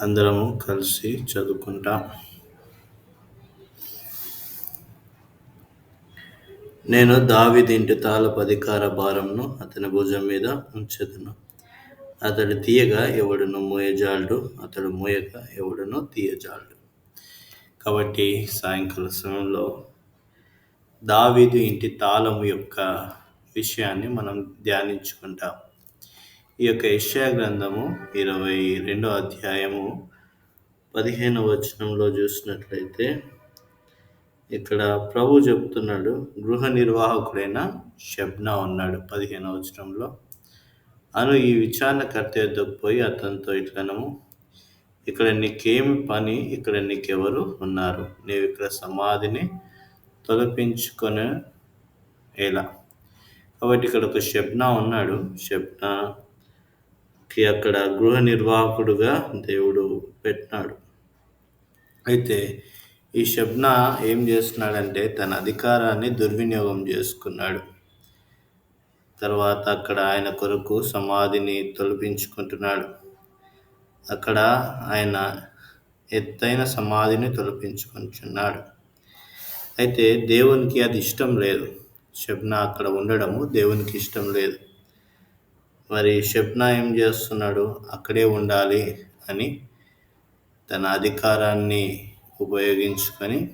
అందరము కలిసి చదువుకుంటాం. నేను దావిదింటి తాలపు అధికార భారంను అతని భుజం మీద ఉంచెదను. అతడు తీయగా ఎవడును మోయజాలడు అతడు మోయక ఎవడును తీయజాలడు. కాబట్టి సాయంకాల సమయంలో దావీదు ఇంటి తాళము యొక్క విషయాన్ని మనం ధ్యానించుకుంటాం. ఈ యొక్క యెషయా గ్రంథము ఇరవై రెండో అధ్యాయము పదిహేను వచనంలో చూసినట్లయితే ఇక్కడ ప్రభు చెప్తున్నాడు గృహ నిర్వాహకుడైన షబ్నా ఉన్నాడు పదిహేను వచనంలో. అను ఈ విచారణకర్త యొద్దకు పోయి అతనితో ఇట్లనము ఇక్కడ నీకేమి పని ఇక్కడ నీకెవరు ఉన్నారు? నీవు ఇక్కడ సమాధిని తొలపించుకొని ఎలా కాబట్టి ఇక్కడ ఒక షబ్నా ఉన్నాడు. కి అక్కడ గృహ నిర్వాహకుడుగా దేవుడు పెట్టినాడు. అయితే ఈ షబ్నా ఏం చేస్తున్నాడంటే తన అధికారాన్ని దుర్వినియోగం చేసుకున్నాడు. తర్వాత అక్కడ ఆయన కొరకు సమాధిని తొలపించుకుంటున్నాడు. అక్కడ ఆయన ఎత్తైన సమాధిని తొలపించుకుంటున్నాడు. అయితే దేవునికి అది ఇష్టం లేదు. షబ్నా అక్కడ ఉండడము దేవునికి ఇష్టం లేదు. మరి షబ్నా ఏం చేస్తున్నాడు? అక్కడే ఉండాలి అని తన అధికారాన్ని ఉపయోగించుకొని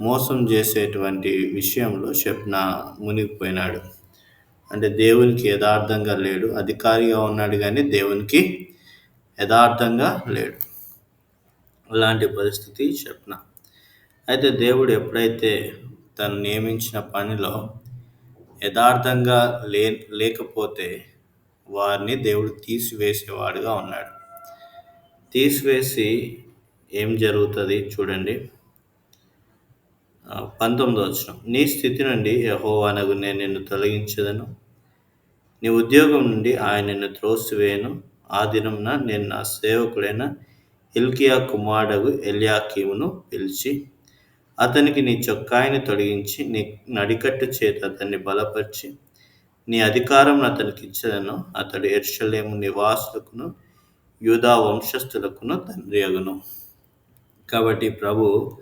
మోసం చేసేటువంటి విషయంలో షబ్నా మునిగిపోయినాడు. అంటే దేవునికి యథార్థంగా లేడు. అధికారిగా ఉన్నాడు కానీ దేవునికి యథార్థంగా లేడు. అలాంటి పరిస్థితి షెప్న అయితే దేవుడు ఎప్పుడైతే తను నియమించిన పనిలో యథార్థంగా లే లేకపోతే వారిని దేవుడు తీసివేసేవాడుగా ఉన్నాడు. తీసివేసి ఏం జరుగుతుంది చూడండి. పంతొమ్మిదో వచ్చిన నీ స్థితి నుండి యహోవానగు నేను నిన్ను తొలగించదను. నీ ఉద్యోగం నుండి ఆయన నిన్ను త్రోసివేయను. ఆ దినంన నేను నా సేవకుడైన ఇల్కియా కుమారుడు ఎలియాకీమును పిలిచి అతనికి నీ చొక్కాయిని తొలగించి నీ నడికట్టు చేత అతన్ని బలపరిచి నీ అధికారం అతనికి ఇచ్చదను. అతడు ఎర్షలేము నివాసులకును యూదా వంశస్థులకును తండ్రి అగును. కాబట్టి ప్రభు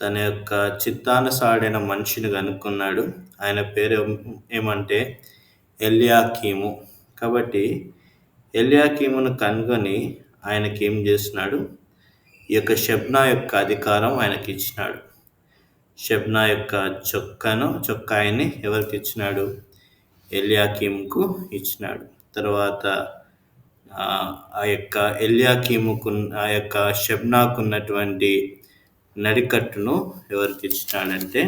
తన యొక్క చిత్తానుసాడైన మనిషిని కనుక్కున్నాడు. ఆయన పేరు ఏమంటే ఎల్యాకీము. కాబట్టి ఎల్యాకీమును కనుగొని ఆయనకి ఏం చేసినాడు? ఈ యొక్క షబ్నా యొక్క అధికారం ఆయనకి ఇచ్చినాడు. షబ్నా యొక్క చొక్కను చొక్కాయని ఎవరికి ఇచ్చినాడు? ఎల్యాకీముకు ఇచ్చినాడు. తర్వాత ఆ యొక్క ఎల్యాకీముకు ఆ యొక్క షబ్నాకు ఉన్నటువంటి నడికట్టును ఎవరికి ఇచ్చినాడంటే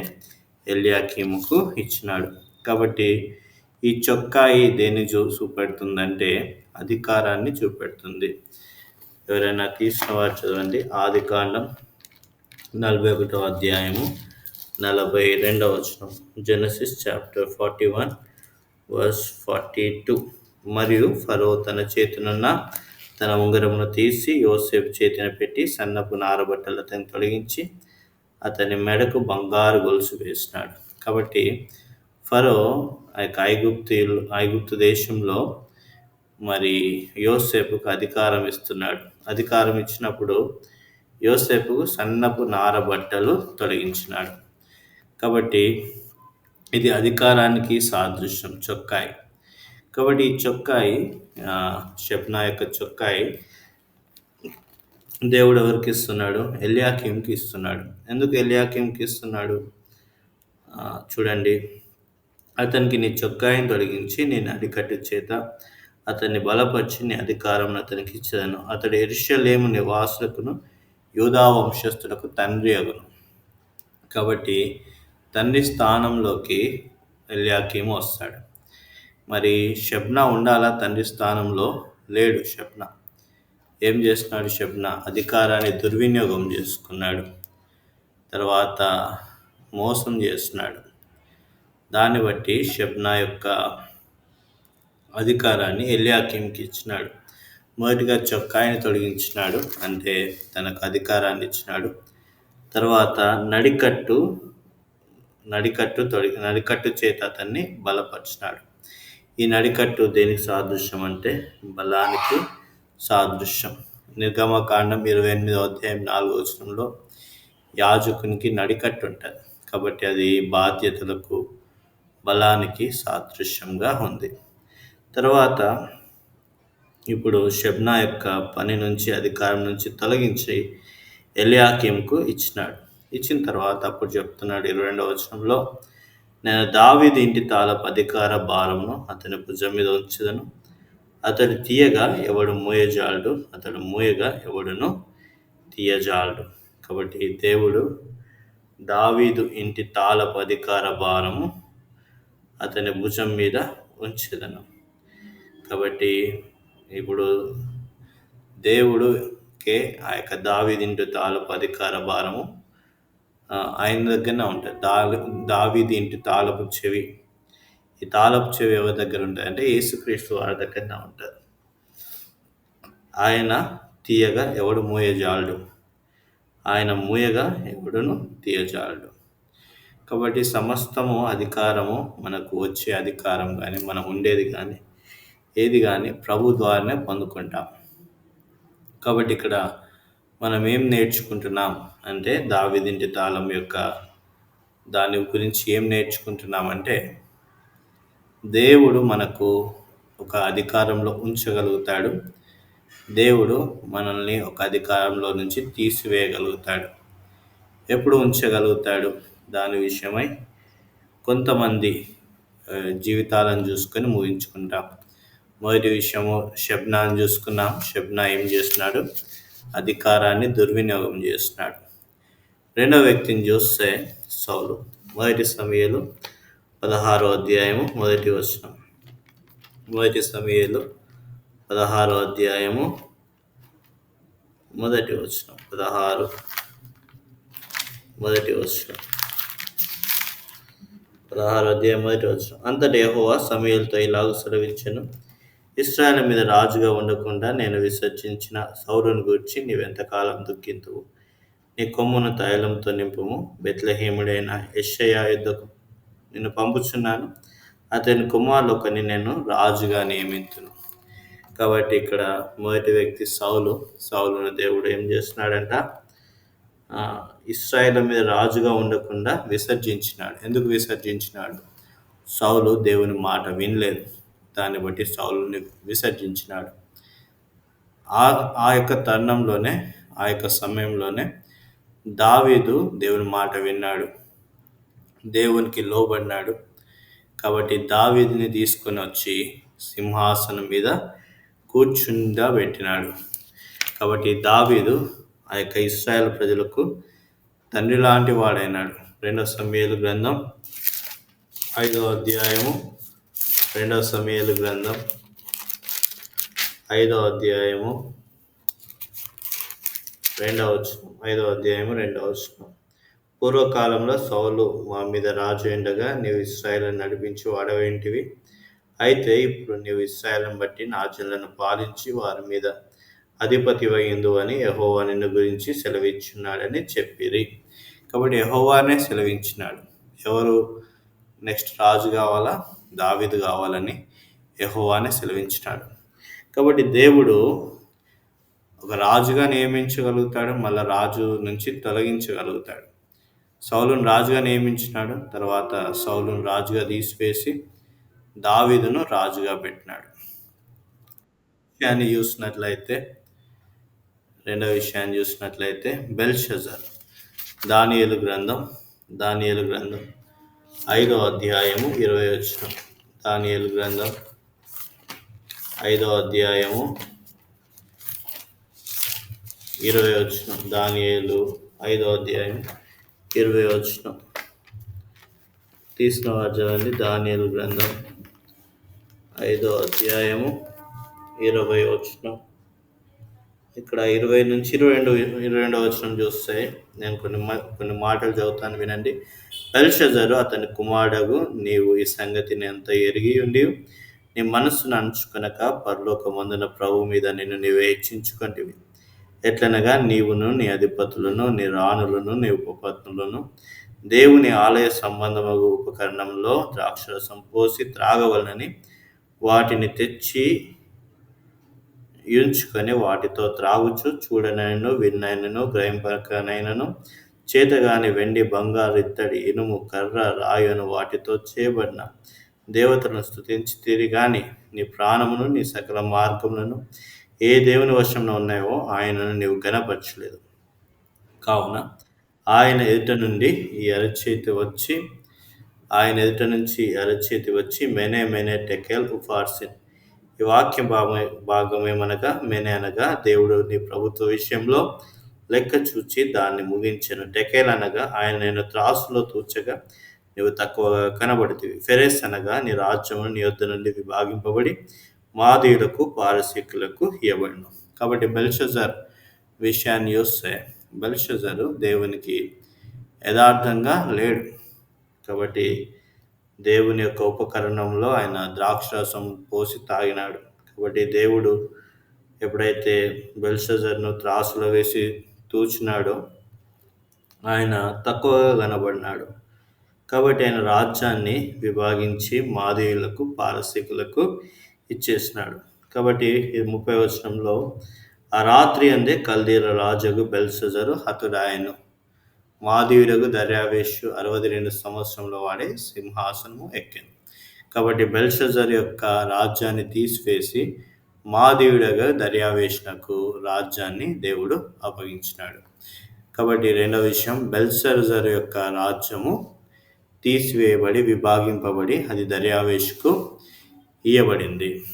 ఎల్యాకీముకు ఇచ్చినాడు. కాబట్టి ఈ చొక్కాయి దేన్ని చూ చూపెడుతుందంటే అధికారాన్ని చూపెడుతుంది. ఎవరైనా తీసిన వారు చదవండి. ఆది కాండం నలభై ఒకటో అధ్యాయము నలభై రెండవ వచనం. Genesis chapter forty one. Verse forty two మరియు ఫరో తన చేతినున్న తన ఉంగరమును తీసి యోసేపు చేతిన పెట్టి సన్నపు నారబట్టలు అతను తొలగించి అతని మెడకు బంగారు గొలుసు వేసినాడు. కాబట్టి ఫరో ఆ యొక్క ఐగుప్తు ఐగుప్తు దేశంలో మరి యోసేపుకు అధికారం ఇస్తున్నాడు. అధికారం ఇచ్చినప్పుడు యోసేపుకు సన్నపు నార బట్టలు తొలగించినాడు. కాబట్టి ఇది అధికారానికి సాదృశ్యం చొక్కాయి. కాబట్టి ఈ చొక్కాయి షెప్నా యొక్క చొక్కాయి దేవుడు ఎవరికి ఇస్తున్నాడు? ఎలియాకీంకి ఇస్తున్నాడు. ఎందుకు ఎలియాకీంకి ఇస్తున్నాడు? చూడండి. అతనికి నీ చొక్కాయిని తొలగించి నేను అడికట్టు చేత అతన్ని బలపరిచి నీ అధికారం అతనికి ఇచ్చేదను. అతడు ఎరుషలేము నివాసులకును యూదా వంశస్థులకు తండ్రి అగును. కాబట్టి తండ్రి స్థానంలోకి ఎల్యాకీము వస్తాడు. మరి షబ్నా ఉండాలా? తండ్రి స్థానంలో లేడు షబ్నా. ఏం చేస్తున్నాడు షబ్నా? అధికారాన్ని దుర్వినియోగం చేసుకున్నాడు. తర్వాత మోసం చేస్తున్నాడు. దాన్ని బట్టి షబ్నా యొక్క అధికారాన్ని ఎలియాకింకి ఇచ్చినాడు. మొదటిగా చొక్కాయిని తొలగించినాడు అంటే తనకు అధికారాన్ని ఇచ్చినాడు. తర్వాత నడికట్టు నడికట్టు తొడి నడికట్టు చేత అతన్ని బలపరిచినాడు. ఈ నడికట్టు దేనికి సాదృశ్యం అంటే బలానికి సాదృశ్యం. నిర్గమకాండం ఇరవై ఎనిమిదో అధ్యాయం నాలుగో వచనంలో యాజకునికి నడికట్టు ఉంటుంది. కాబట్టి అది బాధ్యతలకు బలానికి సాదృశ్యంగా ఉంది. తర్వాత ఇప్పుడు షబ్నా యొక్క పని నుంచి అధికారం నుంచి తొలగించి ఎలియాకింకు ఇచ్చినాడు. ఇచ్చిన తర్వాత అప్పుడు చెప్తున్నాడు ఇరవై రెండవ వచనంలో నేను దావీది ఇంటి తాళపు అధికార భారమును అతని భుజం మీద ఉంచదను. అతడు తీయగా ఎవడు మూయజాలడు అతడు మూయగా ఎవడును తీయజాలడు. కాబట్టి దేవుడు దావీదు ఇంటి తాళపు అధికార భారము అతని భుజం మీద ఉంచదను. కాబట్టి ఇప్పుడు దేవుడుకే ఆ యొక్క దావీదింటి తాళపు అధికార భారము ఆయన దగ్గరనే ఉంటుంది దావి దావీది ఇంటి తాళపు చెవి. ఈ తాళపు చెవి ఎవరి దగ్గర ఉంటుంది అంటే యేసుక్రీస్తు వారి దగ్గరనే ఉంటుంది ఆయన తీయగా ఎవడు? మూయజాలడు. ఆయన మూయగా ఎవడును? తీయజాలడు. కాబట్టి సమస్తము అధికారము మనకు వచ్చే అధికారం కానీ మనం ఉండేది కానీ ఏది కానీ ప్రభు ద్వారానే పొందుకుంటాం. కాబట్టి ఇక్కడ మనం ఏం నేర్చుకుంటున్నాం? అంటే దావిదింటి తాళం యొక్క దాని గురించి ఏం నేర్చుకుంటున్నామంటే దేవుడు మనకు ఒక అధికారంలో ఉంచగలుగుతాడు. దేవుడు మనల్ని ఒక అధికారంలో నుంచి తీసివేయగలుగుతాడు. ఎప్పుడు ఉంచగలుగుతాడు? దాని విషయమై కొంతమంది జీవితాలను చూసుకొని ముగించుకుంటాం. మొదటి విషయము షబ్నాను చూసుకున్నాం. షబ్నా ఏం చేస్తున్నాడు? అధికారాన్ని దుర్వినియోగం చేస్తున్నాడు. రెండవ వ్యక్తిని చూస్తే సౌలు. మొదటి సమయాలు పదహారో అధ్యాయము మొదటి వచనం. మొదటి సమయాలు పదహారో అధ్యాయము మొదటి వచనం. పదహారు మొదటి వచనం. పదహారు అధ్యాయం మొదటి వచనం. అంతటి యహోవా సమయంతో ఇలాగ సెలవించను. ఇస్రాయల్ మీద రాజుగా ఉండకుండా నేను విసర్జించిన సౌరుని గురించి నీవెంతకాలం దుఃఖింతువు? నీ కొమ్మును తైలంతో నింపుము. బెత్లహీముడైన యశయ్య యుద్ధకు నిన్ను పంపుచున్నాను. అతని కుమారులొకని నేను రాజుగా నియమించును కాబట్టి ఇక్కడ మొదటి వ్యక్తి సౌలు సౌలును దేవుడు ఏం చేస్తున్నాడంట? ఇస్రాయేల్ మీద రాజుగా ఉండకుండా విసర్జించినాడు. ఎందుకు విసర్జించినాడు? సౌలు దేవుని మాట వినలేదు. దాన్ని బట్టి సౌలుని విసర్జించినాడు. ఆ ఆ యొక్క తరుణంలోనే ఆ యొక్క సమయంలోనే దావీదు దేవుని మాట విన్నాడు. దేవునికి లోబడినాడు. కాబట్టి దావీదిని తీసుకొని వచ్చి సింహాసనం మీద కూర్చుందా పెట్టినాడు. కాబట్టి దావీదు ఆ యొక్క ఇస్రాయల్ ప్రజలకు తండ్రి లాంటి వాడైనాడు. రెండో సమయాలు గ్రంథం ఐదో అధ్యాయము రెండవ సమయాలు గ్రంథం ఐదవ అధ్యాయము రెండవ వచనం. ఐదవ అధ్యాయము రెండవ వచనం. పూర్వకాలంలో సౌలు మా మీద రాజు ఉండగా నీవు ఇస్రాయలను నడిపించి వాడవేంటివి? అయితే ఇప్పుడు నీవు ఇస్రాయలను బట్టి నా జనులను పాలించి వారి మీద అధిపతి అయిందు అని యహోవా నిన్ను గురించి సెలవిచ్చున్నాడని చెప్పిరి. కాబట్టి యహోవానే సెలవించినాడు ఎవరు నెక్స్ట్ రాజు కావాలా? దావిదు కావాలని యహోవానే సెలవించినాడు. కాబట్టి దేవుడు ఒక రాజుగా నియమించగలుగుతాడు మళ్ళీ రాజు నుంచి తొలగించగలుగుతాడు. సౌలును రాజుగా నియమించినాడు తర్వాత సౌలును రాజుగా తీసివేసి దావిదును రాజుగా పెట్టినాడు. విషయాన్ని చూసినట్లయితే రెండవ విషయాన్ని చూసినట్లయితే బెల్షజర్ దానియలు గ్రంథం దానియలు గ్రంథం ఐదో అధ్యాయము ఇరవై వచ్చినాం దానియలు గ్రంథం ఐదో అధ్యాయము ఇరవై వచ్చిన దానియలు ఐదో అధ్యాయం ఇరవై వచ్చిన తీసిన వారు దానియలు గ్రంథం ఐదో అధ్యాయము ఇరవై వచ్చిన ఇక్కడ ఇరవై నుంచి ఇరవై రెండు ఇరవై రెండవ వచనం చూస్తే నేను కొన్ని కొన్ని మాటలు చదువుతాను వినండి. బెల్షజరు అతని కుమారుడు నీవు ఈ సంగతిని ఎంత ఎరిగి ఉండి నీ మనస్సును అంచుకొనక మందున ప్రభు మీద నిన్ను నీవు హెచ్చించుకుంటేవి. ఎట్లనగా నీవును నీ అధిపతులను నీ రాణులను నీ ఉపపత్నులను దేవుని ఆలయ సంబంధము ఉపకరణంలో ద్రాక్షరసం పోసి త్రాగవలనని వాటిని తెచ్చి ఎంచుకొని వాటితో త్రాగుచు చూడనైనను విన్నైనను గ్రహింపకనైనను చేతగాని వెండి బంగారు ఇత్తడి ఇనుము కర్ర రాయును వాటితో చేయబడిన దేవతలను స్థుతించి తిరిగాని నీ ప్రాణమును నీ సకల మార్గములను ఏ దేవుని వశంలో ఉన్నాయో ఆయనను నీవు గనపరచలేదు కావున ఆయన ఎదుట నుండి ఈ అరచేతి వచ్చి ఆయన ఎదుట నుంచి అరచేతి వచ్చి మెనే మెనే టెకెల్ ఉఫార్సిన్. ఈ వాక్య భాగమే భాగమేమనగా మెనే అనగా దేవుడు నీ ప్రభుత్వ విషయంలో లెక్క చూచి దాన్ని ముగించను. టెకేల్ అనగా ఆయన నేను త్రాసులో తూచగా నీవు తక్కువగా కనబడుతుంది ఫెరెస్ అనగా నీ రాజ్యము నీ యొద్ద నుండి విభాగింపబడి మాదీయులకు పారసీకులకు ఇవ్వబడిను కాబట్టి బెల్షజర్ విషయాన్ని చూస్తే బెల్షజరు దేవునికి యథార్థంగా లేడు. కాబట్టి దేవుని యొక్క ఉపకరణంలో ఆయన ద్రాక్షరసం పోసి తాగినాడు. కాబట్టి దేవుడు ఎప్పుడైతే బెల్సజర్ను త్రాసులో వేసి తూచినాడో ఆయన తక్కువగా కనబడినాడు. కాబట్టి ఆయన రాజ్యాన్ని విభాగించి మాదేయులకు పారసీకులకు ఇచ్చేసినాడు. కాబట్టి ఈ ముప్పై వచనంలో ఆ రాత్రి అందే కల్దీర రాజుకు బెల్సజరు హతుడాయను మాధీయుడకు దర్యావేషు అరవై రెండు సంవత్సరంలో వాడే సింహాసనము ఎక్కింది. కాబట్టి బెల్షజర్ యొక్క రాజ్యాన్ని తీసివేసి మాదేవుడగా దర్యావేషునకు రాజ్యాన్ని దేవుడు అప్పగించినాడు. కాబట్టి రెండవ విషయం బెల్సర్జర్ యొక్క రాజ్యము తీసివేయబడి విభాగింపబడి అది దర్యావేష్కు ఇయ్యబడింది.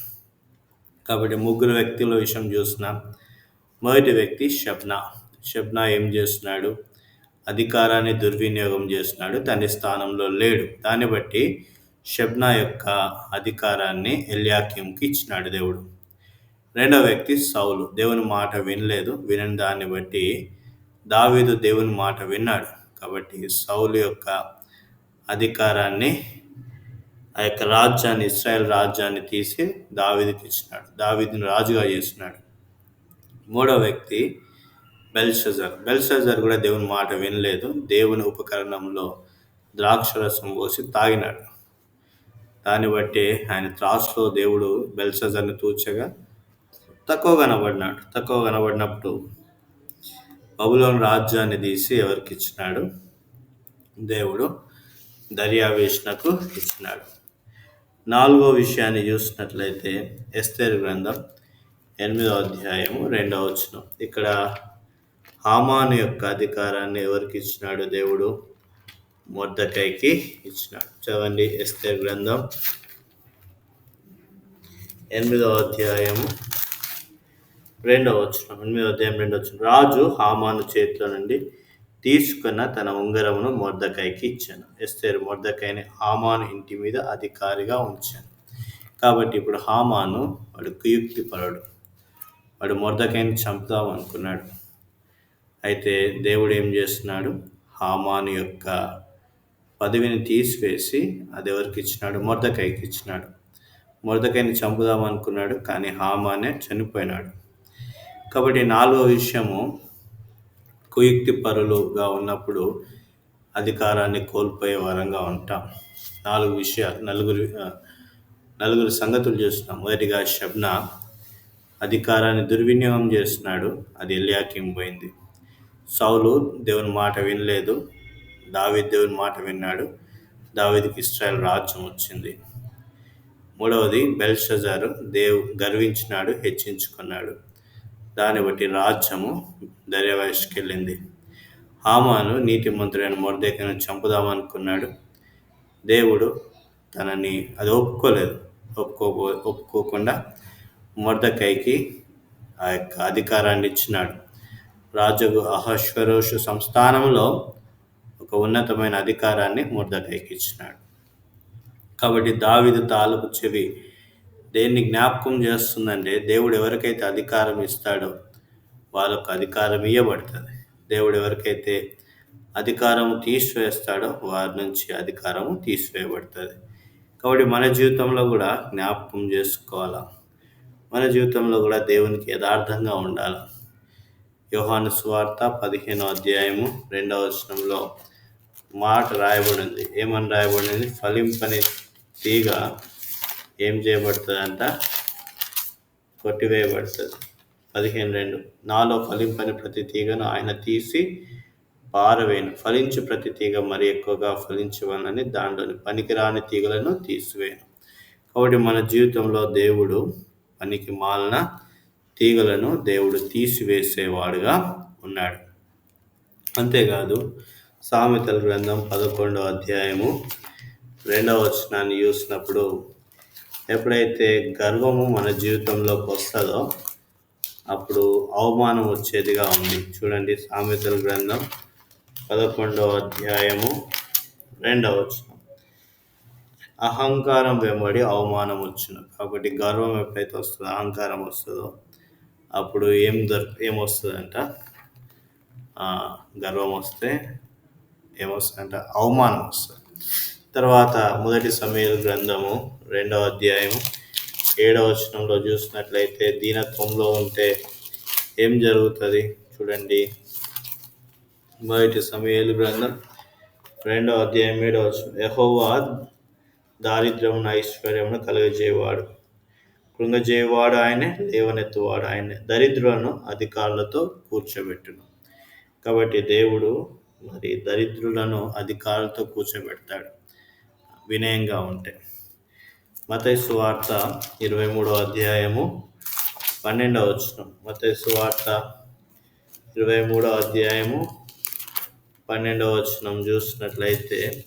కాబట్టి ముగ్గురు వ్యక్తుల విషయం చూసిన మొదటి వ్యక్తి షబ్నా. షబ్నా ఏం చేస్తున్నాడు? అధికారాన్ని దుర్వినియోగం చేస్తున్నాడు తన స్థానంలో లేడు. దాన్ని బట్టి షబ్నా యొక్క అధికారాన్ని ఎల్యాక్యంకి ఇచ్చినాడు దేవుడు. రెండవ వ్యక్తి సౌలు. దేవుని మాట వినలేదు. వినని దాన్ని బట్టి దావీదు దేవుని మాట విన్నాడు. కాబట్టి సౌలు యొక్క అధికారాన్ని ఆ యొక్క రాజ్యాన్ని ఇస్రాయల్ రాజ్యాన్ని తీసి దావీదికి ఇచ్చినాడు. దావీదిని రాజుగా చేసినాడు. మూడో వ్యక్తి బెల్షజర్. బెల్షజర్ కూడా దేవుని మాట వినలేదు. దేవుని ఉపకరణంలో ద్రాక్షరసం పోసి తాగినాడు. దాన్ని బట్టి ఆయన త్రాసులో దేవుడు బెల్షజర్ని తూచగా తక్కువ కనబడినాడు. తక్కువ కనబడినప్పుడు బబులోని రాజ్యాన్ని తీసి ఎవరికి ఇచ్చినాడు? దేవుడు దర్యావేషణకు ఇచ్చినాడు. నాలుగో విషయాన్ని చూసినట్లయితే ఎస్తేరు గ్రంథం ఎనిమిదో అధ్యాయము రెండవ వచనం. ఇక్కడ హామాను యొక్క అధికారాన్ని ఎవరికి ఇచ్చినాడు దేవుడు? మొద్దకైకి ఇచ్చినాడు. చదవండి ఎస్తే గ్రంథం ఎనిమిదవ అధ్యాయము రెండవ వచ్చిన ఎనిమిదవ అధ్యాయం రెండవ వచ్చిన రాజు హామాను చేతిలో నుండి తీసుకున్న తన ఉంగరమును మొర్దకాయకి ఇచ్చాను. ఎస్తేరు మొర్దకాయని హామాను ఇంటి మీద అధికారిగా ఉంచాను. కాబట్టి ఇప్పుడు హామాను వాడు కుయుక్తి పరుడు. వాడు మొర్దకాయని చంపుదాం అనుకున్నాడు. అయితే దేవుడు ఏం చేస్తున్నాడు? హామాను యొక్క పదవిని తీసివేసి అది ఎవరికి ఇచ్చినాడు? మొరదకాయకి ఇచ్చినాడు. మొరదకాయని చంపుదాం అనుకున్నాడు కానీ హామానే చనిపోయినాడు. కాబట్టి నాలుగో విషయము కుయుక్తి పరులుగా ఉన్నప్పుడు అధికారాన్ని కోల్పోయే వరంగా ఉంటాం. నాలుగు విషయాలు నలుగురు నలుగురు సంగతులు చూస్తున్నాం. మొదటిగా షబ్నా అధికారాన్ని దుర్వినియోగం చేస్తున్నాడు. అది ఎల్యాకిం పోయింది. సౌలు దేవుని మాట వినలేదు. దావిద్ దేవుని మాట విన్నాడు. దావిదికి ఇస్రాయల్ రాజ్యం వచ్చింది. మూడవది బెల్షజారు దేవు గర్వించినాడు హెచ్చించుకున్నాడు. దాన్ని బట్టి రాజ్యము దర్యావేష్కి వెళ్ళింది హామాను అయిన మొరదేకను చంపుదామనుకున్నాడు. దేవుడు తనని అది ఒప్పుకోలేదు. ఒప్పుకోబో ఒప్పుకోకుండా మొర్దకైకి ఆ యొక్క అధికారాన్ని ఇచ్చినాడు. రాజు అహశ్వరోషు సంస్థానంలో ఒక ఉన్నతమైన అధికారాన్ని మొర్దకైకి ఇచ్చినాడు కాబట్టి దావిదు తాలపు చెవి దేన్ని జ్ఞాపకం చేస్తుందంటే దేవుడు ఎవరికైతే అధికారం ఇస్తాడో వాళ్ళకు అధికారం ఇవ్వబడుతుంది దేవుడు ఎవరికైతే అధికారం తీసివేస్తాడో వారి నుంచి అధికారము తీసివేయబడుతుంది. కాబట్టి మన జీవితంలో కూడా జ్ఞాపకం చేసుకోవాలా? మన జీవితంలో కూడా దేవునికి యథార్థంగా ఉండాలి? యోహాను స్వార్త పదిహేనో అధ్యాయము రెండవ వచనంలో మాట రాయబడింది. ఏమని రాయబడింది? ఫలింపని తీగ ఏం చేయబడుతుందంట? కొట్టివేయబడుతుంది. పదిహేను రెండు. నాలో ఫలింపని ప్రతి తీగను ఆయన తీసి పారవేను ఫలించి ప్రతి తీగ మరి ఎక్కువగా ఫలించవలని దాంట్లోని పనికిరాని తీగలను తీసివేయను. కాబట్టి మన జీవితంలో దేవుడు పనికి మాలిన తీగలను దేవుడు తీసివేసేవాడుగా ఉన్నాడు. అంతేకాదు సామెతల గ్రంథం పదకొండవ అధ్యాయము రెండవ వచనాన్ని చూసినప్పుడు ఎప్పుడైతే గర్వము మన జీవితంలోకి వస్తుందో అప్పుడు అవమానం వచ్చేదిగా ఉంది. చూడండి సామెతల గ్రంథం పదకొండవ అధ్యాయము రెండవ వచనం. అహంకారం వెంబడి అవమానం వచ్చును. కాబట్టి గర్వం ఎప్పుడైతే వస్తుందో అహంకారం వస్తుందో అప్పుడు ఏం దొర ఏమొస్తుందంట గర్వం వస్తే ఏమొస్తుందంట అవమానం వస్తుంది. తర్వాత మొదటి సమీర గ్రంథము రెండవ అధ్యాయం ఏడవ వచనంలో చూసినట్లయితే దీనత్వంలో ఉంటే ఏం జరుగుతుంది? చూడండి. మొదటి సమయాలు గ్రంథం రెండవ అధ్యాయం ఏడవ వచనం. యహోవా దారిద్ర్యమును ఐశ్వర్యమును కలుగజేవాడు కృంగజేయవాడు ఆయనే లేవనెత్తువాడు ఆయనే. దరిద్రులను అధికారులతో కూర్చోబెట్టును. కాబట్టి దేవుడు మరి దరిద్రులను అధికారులతో కూర్చోబెడతాడు. వినయంగా ఉంటే. మతైసు వార్త ఇరవై మూడో అధ్యాయము పన్నెండవ వచనం. మతైసు వార్త ఇరవై మూడో అధ్యాయము పన్నెండవ వచనం చూసినట్లయితే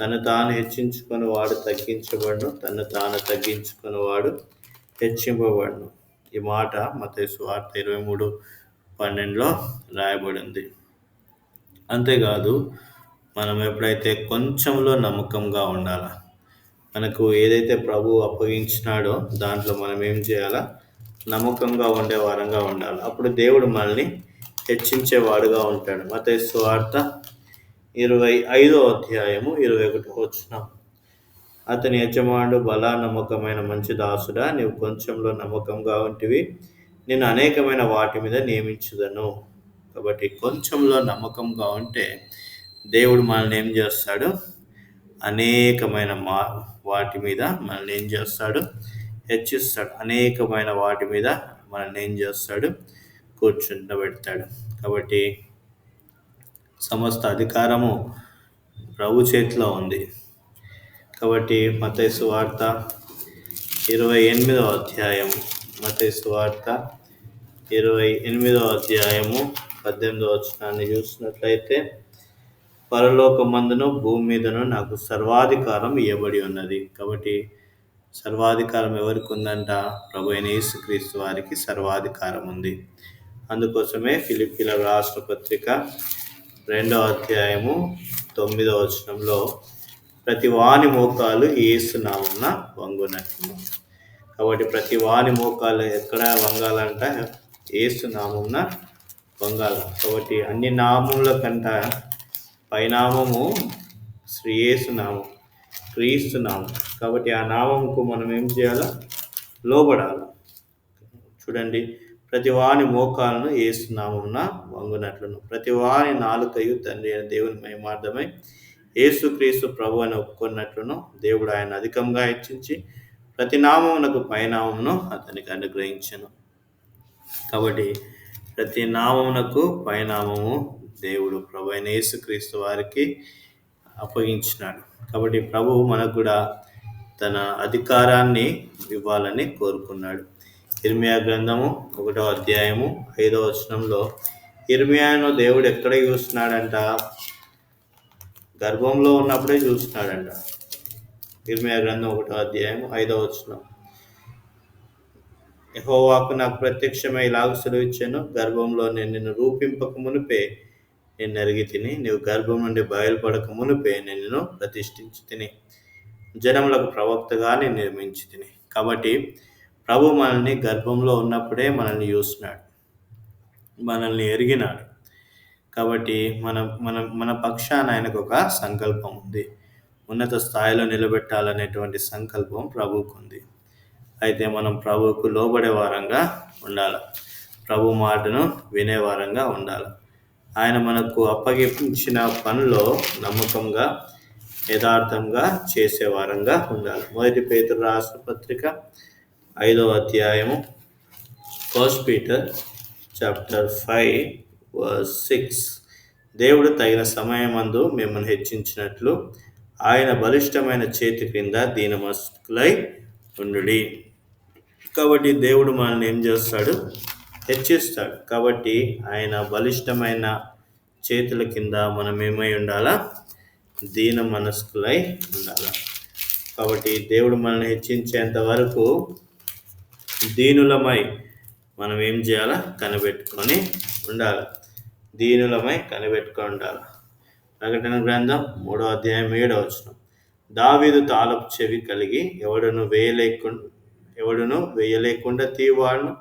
తను తాను హెచ్చించుకుని వాడు తగ్గించబడును తను తాను తగ్గించుకుని వాడు హెచ్చింపబడును ఈ మాట మతైసు వార్త ఇరవై మూడు పన్నెండులో రాయబడింది. అంతేకాదు మనం ఎప్పుడైతే కొంచెంలో నమ్మకంగా ఉండాలా మనకు ఏదైతే ప్రభు అప్పగించినాడో దాంట్లో మనం ఏం చేయాలా? నమ్మకంగా ఉండే వారంగా ఉండాలి. అప్పుడు దేవుడు మనల్ని హెచ్చించేవాడుగా ఉంటాడు. మత వార్త ఇరవై ఐదో అధ్యాయము ఇరవై ఒకటి వచ్చినాం అతని యజమానుడు బలా నమ్మకమైన మంచి దాసుడా నీవు కొంచెంలో నమ్మకంగా ఉంటివి. నేను అనేకమైన వాటి మీద నియమించుదను. కాబట్టి కొంచెంలో నమ్మకంగా ఉంటే దేవుడు మనల్ని ఏం చేస్తాడు? అనేకమైన మా వాటి మీద మనల్ని ఏం చేస్తాడు? హెచ్చిస్తాడు. అనేకమైన వాటి మీద మనల్ని ఏం చేస్తాడు? కూర్చుండబెడతాడు. కాబట్టి సమస్త అధికారము ప్రభు చేతిలో ఉంది. కాబట్టి మతైసు వార్త ఇరవై ఎనిమిదవ అధ్యాయం మతైసు వార్త ఇరవై ఎనిమిదవ అధ్యాయము పద్దెనిమిదవ వచనాన్ని చూసినట్లయితే పరలోక మందును భూమి మీదను నాకు సర్వాధికారం ఇవ్వబడి ఉన్నది. కాబట్టి సర్వాధికారం ఎవరికి ఉందంట? ప్రభు అయిన యేసుక్రీస్తు వారికి సర్వాధికారం ఉంది. అందుకోసమే ఫిలిపిల రాష్ట్ర పత్రిక రెండవ అధ్యాయము తొమ్మిదవ వచనంలో ప్రతి వాని మోకాలు ఏసునామన్న వంగునట్లు. కాబట్టి ప్రతి వాని మోకాలు ఎక్కడ వంగాలంట? ఏసునామన్న వంగాల. కాబట్టి అన్ని నామముల కంట పైనామము క్రీసు నామం కాబట్టి ఆ నామంకు మనం ఏం చేయాలా? లోబడాలి? చూడండి. ప్రతి వాని మోకాలను ఏసునామమున వంగునట్లును. ప్రతి వాని నాలుకయు తండ్రి అయిన దేవుని మహిమార్థమై ఏసుక్రీస్తు ప్రభు అని ఒప్పుకున్నట్లును దేవుడు ఆయన అధికంగా హెచ్చించి ప్రతి నామమునకు పైనామమును అతనికి అనుగ్రహించను. కాబట్టి ప్రతి నామమునకు పైనామము దేవుడు ప్రభు అయిన యేసుక్రీస్తు వారికి అప్పగించినాడు. కాబట్టి ప్రభు మనకు కూడా తన అధికారాన్ని ఇవ్వాలని కోరుకున్నాడు. ఇర్మియా గ్రంథము ఒకటో అధ్యాయము ఐదో వచనంలో ఇర్మియాను దేవుడు ఎక్కడ చూస్తున్నాడంట గర్భంలో ఉన్నప్పుడే చూస్తున్నాడంట ఇర్మియా గ్రంథం ఒకటో అధ్యాయం ఐదో వచ్చిన యహోవాకు నాకు ప్రత్యక్షమై ఇలాగ సెలవిచ్చాను గర్భంలో నేను నిన్ను రూపింపక మునిపే నేను అరిగి తిని నీవు గర్భం నుండి బయలుపడక మునిపే నిన్ను ప్రతిష్ఠించి తిని జనములకు ప్రవక్తగా నేను నిర్మించి తిని. కాబట్టి ప్రభు మనల్ని గర్భంలో ఉన్నప్పుడే మనల్ని చూస్తున్నాడు మనల్ని ఎరిగినాడు. కాబట్టి మన మన మన పక్షాన ఆయనకు ఒక సంకల్పం ఉంది. ఉన్నత స్థాయిలో నిలబెట్టాలనేటువంటి సంకల్పం ప్రభువుకు ఉంది. అయితే మనం ప్రభువుకు లోబడే వారంగా ఉండాలి. ప్రభు మాటను వినే వారంగా ఉండాలి. ఆయన మనకు అప్పగించిన పనిలో నమ్మకంగా యథార్థంగా చేసే వారంగా ఉండాలి. మొదటి పేతురు రాష్ట్ర పత్రిక ఐదవ అధ్యాయము first Peter chapter five six దేవుడు తగిన సమయమందు మిమ్మల్ని హెచ్చించినట్లు ఆయన బలిష్టమైన చేతి క్రింద దీనమస్తులై ఉండు కాబట్టి దేవుడు మనల్ని ఏం చేస్తాడు? హెచ్చిస్తాడు. కాబట్టి ఆయన బలిష్టమైన చేతుల కింద మనం ఏమై ఉండాలా? దీన మనస్కులై ఉండాలా. కాబట్టి దేవుడు మనల్ని హెచ్చించేంత వరకు దీనులమై మనం ఏం చేయాలా? కనిపెట్టుకొని ఉండాలి. దీనులమై కనిపెట్టుకుంటారు ప్రకటన గ్రంథం మూడో అధ్యాయం ఏడో వచ్చిన దావీదు తాలపు చెవి కలిగి ఎవడును వేయలేకుండా ఎవడును వేయలేకుండా తీయవాడును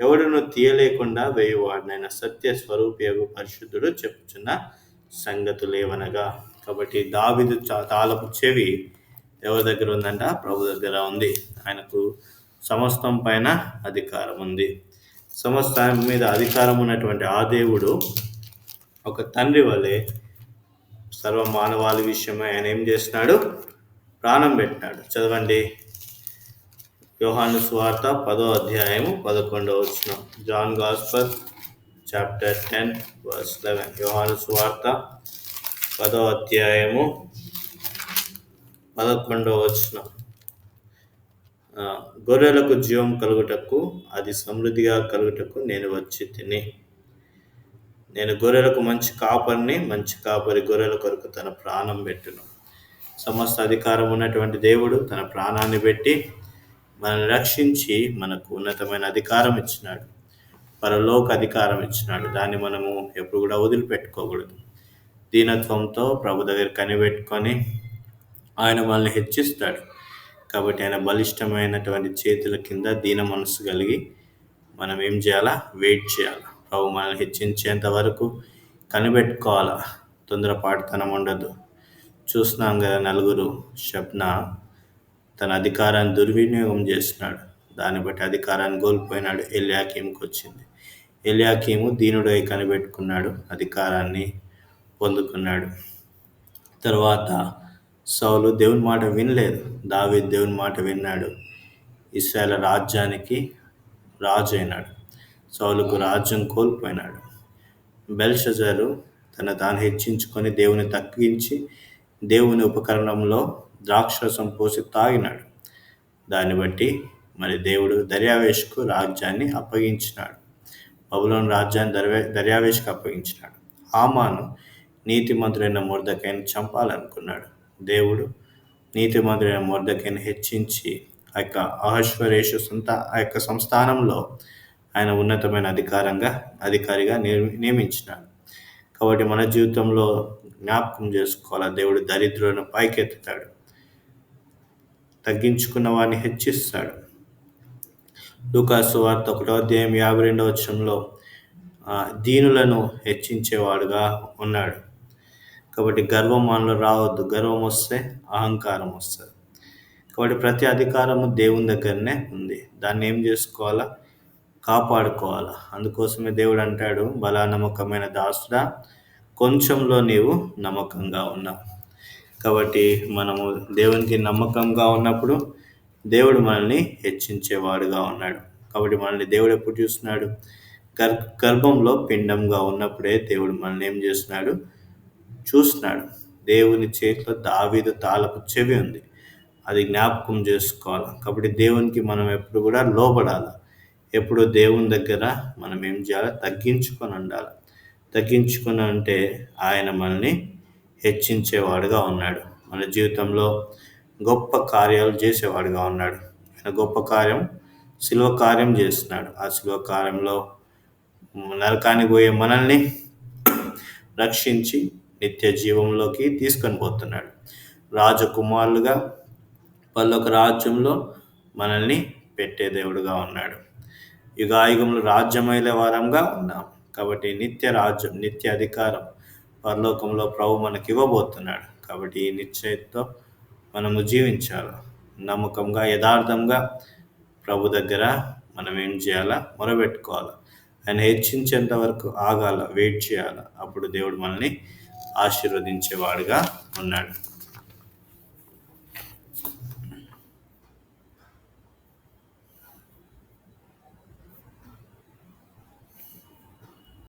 ఎవడును తీయలేకుండా వేయువాడినైన సత్య స్వరూపయోగు పరిశుద్ధుడు చెప్పుచున్న సంగతులేవనగా. కాబట్టి దావిదు తాలపు చెవి ఎవరి దగ్గర ఉందంట? ప్రభు దగ్గర ఉంది. ఆయనకు సమస్తం పైన అధికారం ఉంది సమస్తం మీద అధికారం ఉన్నటువంటి ఆ దేవుడు ఒక తండ్రి వలె సర్వ మానవాళి విషయమై ఆయన ఏం చేస్తున్నాడు ప్రాణం పెట్టినాడు. చదవండి. యోహాను స్వార్త పదో అధ్యాయము పదకొండవ వచ్చిన John gospel chapter ten verse eleven. యోహాను స్వార్త పదో అధ్యాయము పదకొండవ వచ్చిన గొర్రెలకు జీవం కలుగుటకు అది సమృద్ధిగా కలుగుటకు నేను వచ్చి తిని నేను గొర్రెలకు మంచి కాపరిని మంచి కాపరి గొర్రెల కొరకు తన ప్రాణం పెట్టును. సమస్త అధికారం ఉన్నటువంటి దేవుడు తన ప్రాణాన్ని పెట్టి మనల్ని రక్షించి మనకు ఉన్నతమైన అధికారం ఇచ్చినాడు. పరలోక అధికారం ఇచ్చినాడు. దాన్ని మనము ఎప్పుడు కూడా వదిలిపెట్టుకోకూడదు. దీనత్వంతో ప్రభు దగ్గర కనిపెట్టుకొని ఆయన మనల్ని హెచ్చిస్తాడు. కాబట్టి ఆయన బలిష్టమైనటువంటి చేతుల కింద దీన మనసు కలిగి మనం ఏం చేయాలా? వెయిట్ చేయాలా? ప్రభు మనల్ని హెచ్చించేంత వరకు కనిపెట్టుకోవాల? తొందరపాటుతనం ఉండదు. చూస్తున్నాం కదా నలుగురు. షబ్న తన అధికారాన్ని దుర్వినియోగం చేస్తున్నాడు. దాన్ని బట్టి అధికారాన్ని కోల్పోయినాడు. ఎలియాకీముకి వచ్చింది. ఎలియాకీము దీనుడై కనిపెట్టుకున్నాడు. అధికారాన్ని పొందుకున్నాడు. తర్వాత సౌలు దేవుని మాట వినలేదు. దావి దేవుని మాట విన్నాడు. ఇస్రాయల రాజ్యానికి రాజు అయినాడు సౌలుకు రాజ్యం కోల్పోయినాడు. బెల్షజరు తన తాను హెచ్చించుకొని దేవుని తగ్గించి దేవుని ఉపకరణంలో ద్రాక్షరసం పోసి తాగినాడు. దాన్ని బట్టి మరి దేవుడు దర్యావేష్కు రాజ్యాన్ని అప్పగించినాడు. బబులోని రాజ్యాన్ని దర్వే దర్యావేష్కు అప్పగించినాడు. హామాను నీతిమంతుడైన మురదకైన చంపాలనుకున్నాడు. దేవుడు నీతిమంతుడైన మురదకైన హెచ్చించి ఆ యొక్క అహశ్వరేషు సొంత ఆ యొక్క సంస్థానంలో ఆయన ఉన్నతమైన అధికారంగా అధికారిగా నియమించినాడు. కాబట్టి మన జీవితంలో జ్ఞాపకం చేసుకోవాలి? దేవుడు దరిద్రులను పైకెత్తుతాడు. తగ్గించుకున్న వారిని హెచ్చిస్తాడు. లూకాసు వార్త ఒకటో అధ్యాయం యాభై రెండవ వచ్చంలో దీనులను హెచ్చించేవాడుగా ఉన్నాడు. కాబట్టి గర్వం మనలో రావద్దు. గర్వం వస్తే అహంకారం వస్తుంది. కాబట్టి ప్రతి అధికారము దేవుని దగ్గరనే ఉంది. దాన్ని ఏం చేసుకోవాలా? కాపాడుకోవాలి. అందుకోసమే దేవుడు అంటాడు బలా నమ్మకమైన దాసుడా కొంచెంలో నీవు నమ్మకంగా ఉన్నావు కాబట్టి మనము దేవునికి నమ్మకంగా ఉన్నప్పుడు దేవుడు మనల్ని హెచ్చించేవాడుగా ఉన్నాడు. కాబట్టి మనల్ని దేవుడు ఎప్పుడు చూస్తున్నాడు? గర్ గర్భంలో పిండంగా ఉన్నప్పుడే దేవుడు మనల్ని ఏం చేస్తున్నాడు? చూస్తున్నాడు. దేవుని చేతిలో దావీదు తాళపు చెవి ఉంది. అది జ్ఞాపకం చేసుకోవాలి. కాబట్టి దేవునికి మనం ఎప్పుడు కూడా లోపడాలి ఎప్పుడు దేవుని దగ్గర మనం ఏం చేయాలి? తగ్గించుకొని ఉండాలి. తగ్గించుకుని అంటే ఆయన మనల్ని హెచ్చించేవాడుగా ఉన్నాడు. మన జీవితంలో గొప్ప కార్యాలు చేసేవాడుగా ఉన్నాడు. ఆయన గొప్ప కార్యం శిల్వ కార్యం చేస్తున్నాడు. ఆ శిలువ కార్యంలో నరకానికి పోయే మనల్ని రక్షించి నిత్య జీవంలోకి తీసుకొని పోతున్నాడు. రాజకుమారులుగా వాళ్ళొక రాజ్యంలో మనల్ని పెట్టే దేవుడుగా ఉన్నాడు. యుగాయుగములు రాజ్యమైలే వారంగా ఉన్నాం. కాబట్టి నిత్య రాజ్యం నిత్య అధికారం పరలోకంలో ప్రభు మనకి ఇవ్వబోతున్నాడు. కాబట్టి ఈ నిశ్చయతో మనము జీవించాలి? నమ్మకంగా యథార్థంగా ప్రభు దగ్గర మనం ఏం చేయాలా? మొరబెట్టుకోవాలి? ఆయన హెచ్చించేంత వరకు ఆగాల? వెయిట్ చేయాలి? అప్పుడు దేవుడు మనల్ని ఆశీర్వదించేవాడుగా ఉన్నాడు.